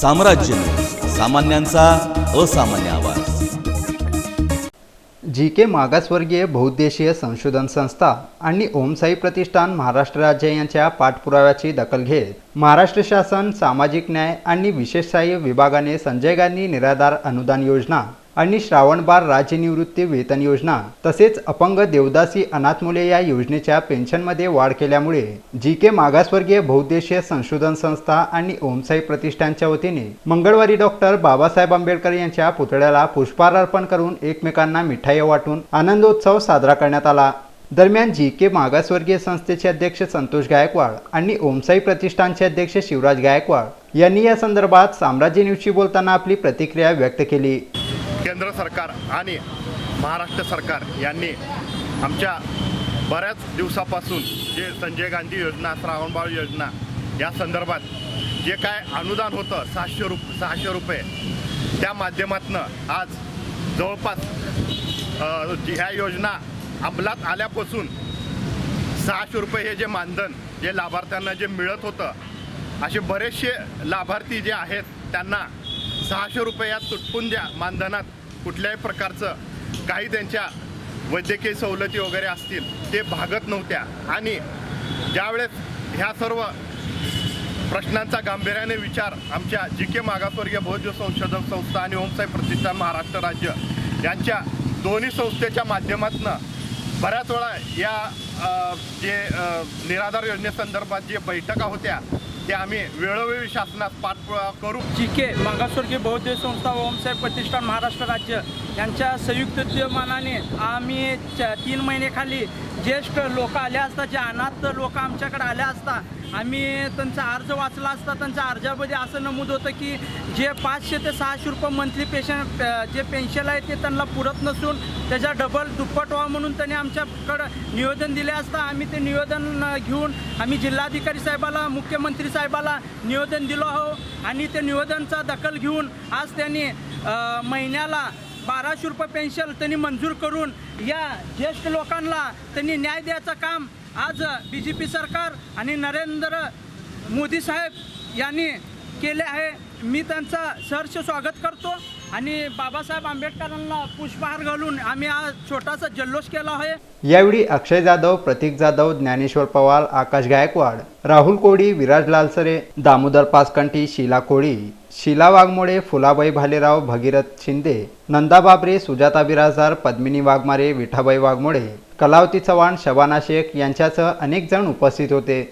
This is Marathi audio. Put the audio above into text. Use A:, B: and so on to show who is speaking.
A: साम्राज्य सामान्यांचा असामान्य आवाज.
B: जी के मागासवर्गीय बहुउद्देशीय संशोधन संस्था आणि ओमसाई प्रतिष्ठान महाराष्ट्र राज्य यांच्या पाठपुराव्याची दखल घेत महाराष्ट्र शासन सामाजिक न्याय आणि विशेष सहाय्य विभागाने संजय गांधी निराधार अनुदान योजना आणि श्रावणबार राज्यनिवृत्ती वेतन योजना तसेच अपंग देवदासी अनाथ मुले या योजनेच्या पेन्शनमध्ये वाढ केल्यामुळे जी के मागासवर्गीय बहुद्देशीय संशोधन संस्था आणि ओमसाई प्रतिष्ठानच्या वतीने मंगळवारी डॉक्टर बाबासाहेब आंबेडकर यांच्या पुतळ्याला पुष्पहार अर्पण करून एकमेकांना मिठाई वाटून आनंदोत्सव साजरा करण्यात आला. दरम्यान जी के मागासवर्गीय संस्थेचे अध्यक्ष संतोष गायकवाड आणि ओमसाई प्रतिष्ठानचे अध्यक्ष शिवराज गायकवाड यांनी या संदर्भात साम्राज्य न्यूजशी बोलताना आपली प्रतिक्रिया व्यक्त केली.
C: केंद्र सरकार आणि महाराष्ट्र सरकार यांनी आमच्या बऱ्याच दिवसापासून जे संजय गांधी योजना श्रावणबाळ योजना या संदर्भात जे काय अनुदान होतं सहाशे रुप सहाशे रुपये त्या माध्यमातनं आज जवळपास जी- ह्या योजना अंमलात आल्यापासून सहाशे रुपये हे जे मानधन जे लाभार्थ्यांना जे मिळत होतं असे बरेचसे लाभार्थी जे आहेत त्यांना सहाशे रुपयात तुटपून द्या मानधनात कुठल्याही प्रकारचं काही त्यांच्या वैद्यकीय सवलती वगैरे असतील ते भागत नव्हत्या. आणि ज्यावेळेस ह्या सर्व प्रश्नांचा गांभीर्याने विचार आमच्या जी के मागासवर्गीय भोज्य संशोधन संस्था आणि ओमसाई प्रतिष्ठान महाराष्ट्र राज्य यांच्या दोन्ही संस्थेच्या माध्यमातून बऱ्याच वेळा या जे निराधार योजनेसंदर्भात जे बैठका होत्या ते आम्ही वेळोवेळी शासनात पाठपुरावा करू.
D: जी के मागासवर्गीय बौद्ध संस्था ओमसाहेब प्रतिष्ठान महाराष्ट्र राज्य यांच्या संयुक्त मानाने आम्ही तीन महिनेखाली ज्येष्ठ लोक आले असता जे अनाथ लोक आमच्याकडे आले असता आम्ही त्यांचा अर्ज वाचला असता त्यांच्या अर्जामध्ये असं नमूद होतं की जे पाचशे ते सहाशे रुपये मंथली पेशन जे पेन्शन आहे ते त्यांना पुरत नसून त्याच्या डबल दुप्पट व्हा म्हणून त्यांनी आमच्याकडं निवेदन दिले असता आम्ही ते निवेदन घेऊन आम्ही जिल्हाधिकारी साहेबाला मुख्यमंत्री साहेबाला निवेदन दिलो आहो. आणि ते निवेदनचा दखल घेऊन आज त्यांनी महिन्याला बाराशे रुपये पेन्शन त्यांनी मंजूर करून या ज्येष्ठ लोकांना त्यांनी न्याय द्यायचं काम आज बी जे पी सरकार आणि नरेंद्र मोदी साहेब यांनी केले आहे. मी त्यांचं सहर्ष स्वागत करतो आणि बाबासाहेब आंबेडकरांना पुष्पहार घालून आम्ही आज छोटासा जल्लोष केला आहे.
B: यावेळी अक्षय जाधव प्रतीक जाधव ज्ञानेश्वर पवार आकाश गायकवाड राहुल कोडी विराज लालसरे दामोदर पासकंठी शीला कोळी शीला वाघमोडे फुलाबाई भालेराव भगीरथ शिंदे नंदा बाबरे सुजाता बिराजदार पद्मिनी वाघमारे विठाबाई वाघमोडे कलावती चव्हाण शबाना शेख यांच्यासह अनेक जण उपस्थित होते.